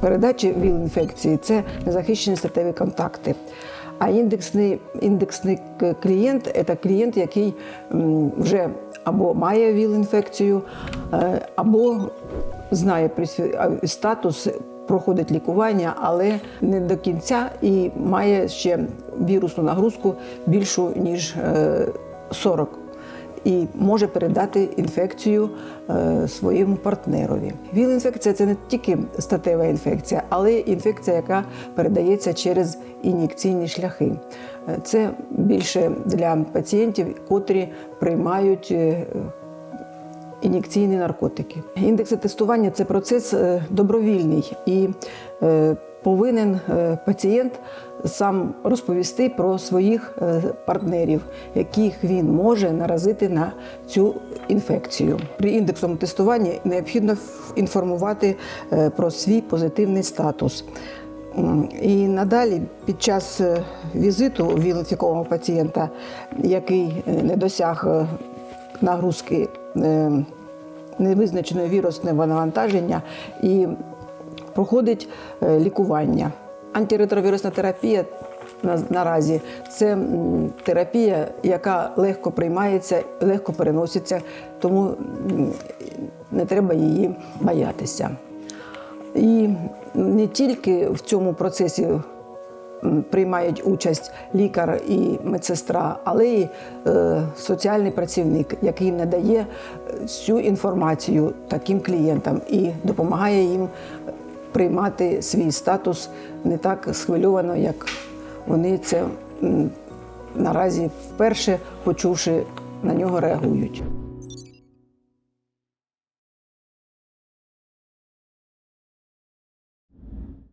передачі ВІЛ-інфекції це незахищені статеві контакти. А індексний, індексний клієнт це клієнт, який вже або має ВІЛ-інфекцію, е, або знає статус, проходить лікування, але не до кінця і має ще вірусну нагрузку більшу, ніж е, 40 і може передати інфекцію е, своєму партнерові. ВІЛ-інфекція це не тільки статева інфекція, але й інфекція, яка передається через ін'єкційні шляхи. Е, Це більше для пацієнтів, котрі приймають. е, Ін'єкційні наркотики. Індекси тестування це процес добровільний і повинен е, пацієнт сам розповісти про своїх е, партнерів, яких він може наразити на цю інфекцію. При індексовому тестуванні необхідно інформувати е, про свій позитивний статус. І надалі, під час візиту віл-інфікованого пацієнта, який не досяг нагрузки невизначеної вірусного навантаження і проходить е, лікування. Антиретровірусна терапія наразі це терапія, яка легко приймається, легко переноситься, тому не треба її боятися. І не тільки в цьому процесі приймають участь лікар і медсестра, але й е, соціальний працівник, який надає всю інформацію таким клієнтам і допомагає їм приймати свій статус не так схвильовано, як вони це наразі вперше почувши на нього реагують.